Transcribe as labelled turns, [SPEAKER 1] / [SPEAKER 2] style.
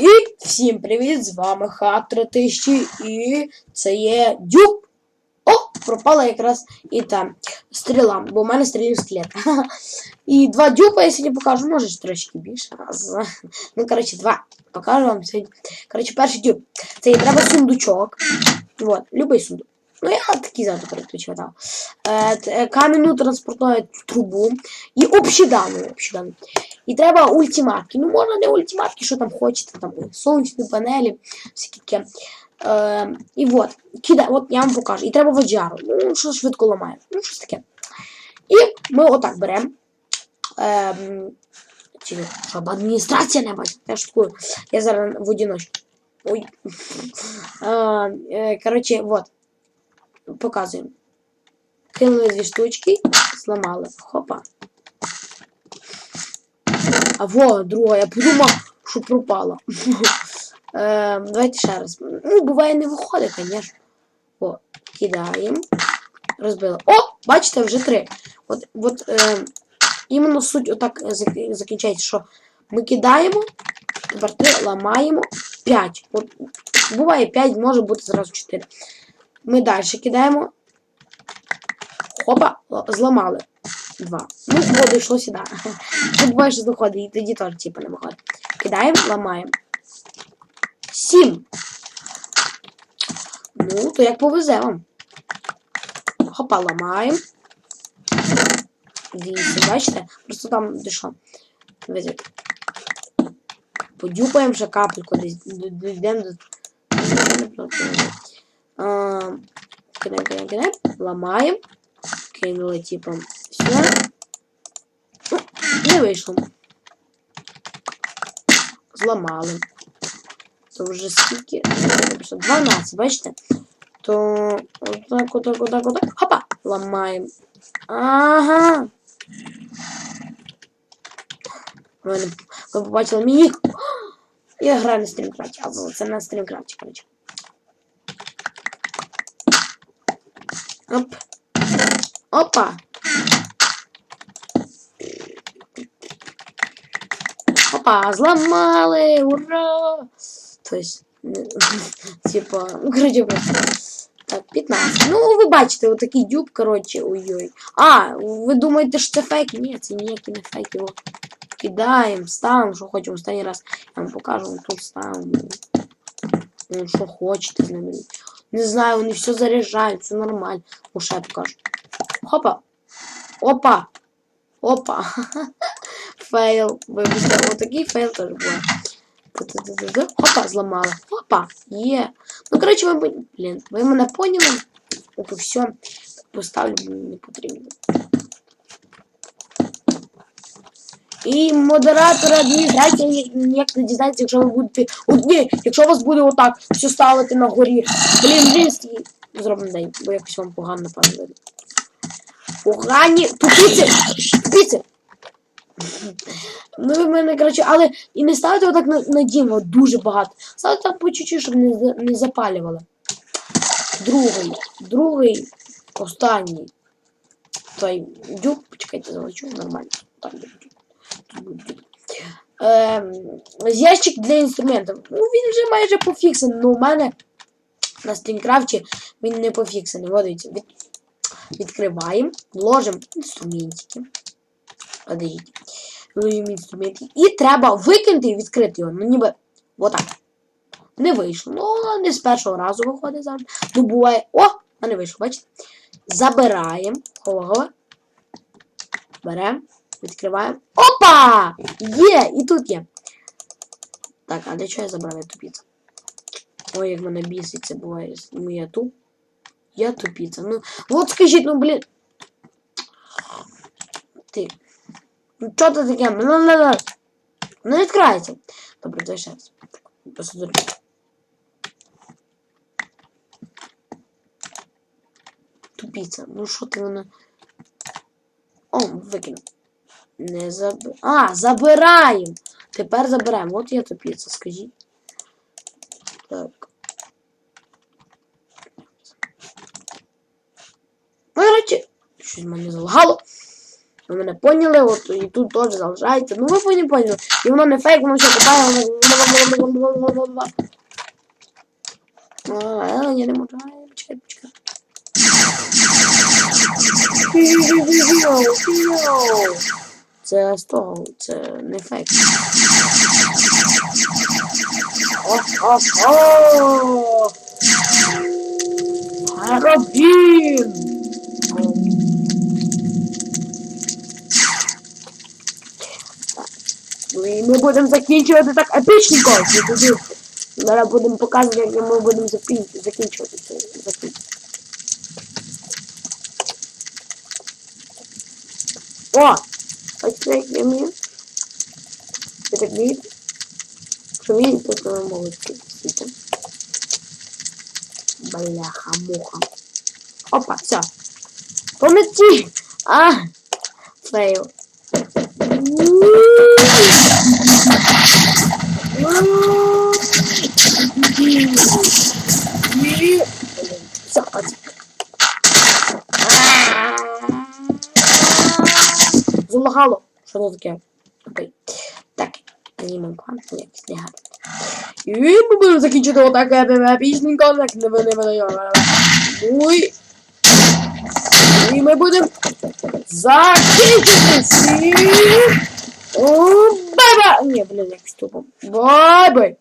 [SPEAKER 1] І всім привіт! З вами Хак 3000 і це є Дюб. О, пропала якраз і там стріла, бо в мене стрілів скелет. І два дюпа я сьогодні покажу, може ж трошки більше. Раз. Ну, коротше, два. Покажу вам сьогодні. Коротше, перший дюб. Це і треба сундучок. Вот, любий сундук. Ну, я такий завжди передключав. Е, т- е, кам'яну транспортну трубу і общедану. общедану. І треба ультиматки. Ну, можна не ультиматки, що там хочете, там сонячні панелі, всякі таке. Е, і от, кида, от я вам покажу. І треба водяру. Ну, що швидко ламає. Ну, щось таке. І ми отак беремо. Е, чи, щоб адміністрація не бачила. Я шуткую. Я зараз в одиночку. Ой. Е, е, коротше, от. Показуємо. Кинули дві штучки, зламали. Хопа. А во, друга, я подумав, що пропала. Е, давайте ще раз. Ну, буває, не виходить, звісно. О, кидаємо. Розбили. О! Бачите, вже три. От, от е, іменно суть отак закінчається, що ми кидаємо, тепер три ламаємо. П'ять. От, буває 5, може бути зразу 4. Ми далі кидаємо. Хопа, зламали. Два. Ну, о, дійшло сюди. Тут що доходить, і тоді теж типу не виходить. Кидаємо, ламаємо. Сім. Ну, то як повезе вам. Хопа, ламаємо. Вісім, бачите? Просто там дійшло. Дивіться. Подюпаємо ще капельку десь. д- д- до. А, Кидаємо, кидаємо, кидаємо. Ламаємо. Кинули, типу, Ну, не вийшло. Зламали. То вже скільки? 12, бачите? То отак, отак, отак, отак. Хопа! Ламаємо. Ага. Ви побачили мій. Я граю на стрімкрафті, а це на стрімкрафті, коротше. Оп. Опа. Опа, зламали! Ура! То есть, ну, типа, ну, короче, просто. Так, 15. Ну, ви бачите, отакий дюб, коротше, ой-ой. А, ви думаєте, що це фейк? Ні, це ніякі не фейк. Його кидаємо, ставимо, що хочемо. Останній раз я вам покажу, тут ставимо. Ну, що хочете з ними. Не знаю, вони все заряджають, все нормально. Ну, ще я покажу. Хопа. Опа. Опа. Фейл. Вибачте, отакий фейл теж буде. Опа, зламала. Опа, є. Ну, коротше, ви, блін, ви мене поняли. От все. Поставлю, мені не потрібно. І модератор адміністрація ні- ніяк не дізнається, якщо ви будете. От ні, якщо у вас буде отак все ставити на горі. Блін, блін. Зробимо день, бо якось вам погано напевно. Погані. Тупіці! Тупіці! Ну, ви мене, коротше, але і не ставте отак на, на дім, от дуже багато. Ставте так по чуть-чуть, щоб не, не запалювали. Другий, другий, останній. Той дюб, почекайте, залечу, нормально. Так, дюб. Ем, ящик для інструментів. Ну, він вже майже пофіксений, але у мене на стрінкрафті він не пофіксений. Вот від, відкриваємо, ложимо інструментики. Подождіть. Вложимо інструменти. І треба викинути і відкрити його. Ну, ніби отак. Не вийшло. Ну, не з першого разу виходить завжди. Ну, буває. О! А не вийшло, бачите? Забираємо. Хова. Беремо. Відкриваємо. Опа! Є! І тут є. Так, а для чого я забрав я тупіця? Ой, як мене бісить, це буває. Ну, я туп. Я тупіця. Ну, от скажіть, ну, блін. Ти. Ну, що це таке? Не відкривається. Добре, давай ще раз. Посмотрю. Тупіця. Ну що ти вона. О, викинув. Не заб... А, забираємо. Тепер забираємо. От я тупіця, скажіть. Так. Ну, коротше, щось мене залагало. Ви мене поняли, от і тут теж залишається. Ну ви не поняли. І воно не фейк, воно ще копає. А, я не можу. Ай, Почекай, почекай. Це з це не фейк. О-о-о! Карабін! Ну і ми будемо закінчувати так епічненько. і тоді Зараз будемо показувати, як ми будемо закінчувати це. О! Ось це я вмію. Ви так? Якщо вмієте, то ви молодці. Всі Бляха, муха. Опа, все. Помити! А! Фейл. Залагало. Що це таке? Окей. Так, знімемо план, якось не гарно. І ми будемо закінчити отаке пісненько, так не не не Ну і... І ми будемо закінчити всі. О, Не, блин, я ступом. Бай-бай!